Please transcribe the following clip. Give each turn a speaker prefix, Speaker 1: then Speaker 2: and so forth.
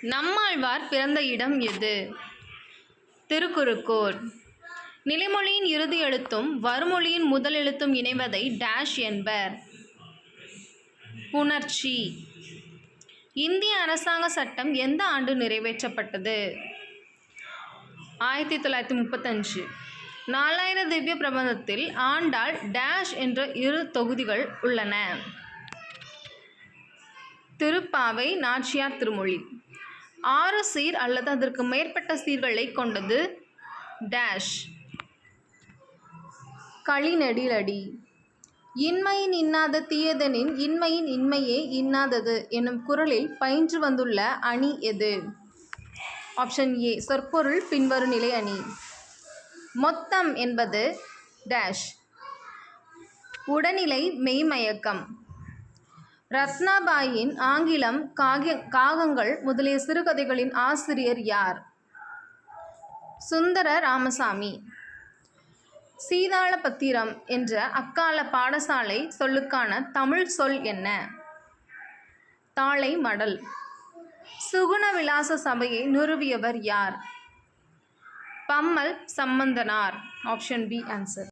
Speaker 1: நம்மாழ்வார் பிறந்த இடம் எது? திருக்குறுக்கூர். நிலைமொழியின் இறுதி எழுத்தும் வறுமொழியின் முதல் எழுத்தும் இணைவதை டேஷ் என்பர். புணர்ச்சி. இந்திய அரசாங்க சட்டம் எந்த ஆண்டு நிறைவேற்றப்பட்டது? ஆயிரத்தி தொள்ளாயிரத்தி முப்பத்தஞ்சு. நாலாயிர திவ்ய பிரபந்தத்தில் ஆண்டாள் டேஷ் என்ற இரு தொகுதிகள் உள்ளன. திருப்பாவை நாச்சியார் திருமொழி. ஆறு சீர் அல்லது அதற்கு மேற்பட்ட சீர்களை கொண்டது. டேஷ் களிநெடிலடி. இன்மையின் இன்னாத தீயதனின் இன்மையின் இன்மையே இன்னாதது எனும் குரலில் பயின்று வந்துள்ள அணி எது? ஆப்ஷன் ஏ சொற்பொருள் பின்வரும் நிலை அணி. மொத்தம் என்பது டேஷ் உடனிலை மெய்மயக்கம். ரத்னாபாயின் ஆங்கிலம் காகிய காகங்கள் முதலிய சிறுகதைகளின் ஆசிரியர் யார்? சுந்தர ராமசாமி. சீதாளபத்திரம் என்ற அக்கால பாடசாலை சொல்லுக்கான தமிழ் சொல் என்ன? தாளை மடல் சுகுண விலாச சபையை நிறுவியவர் யார்? Pammal Sambandanar. Option B answer.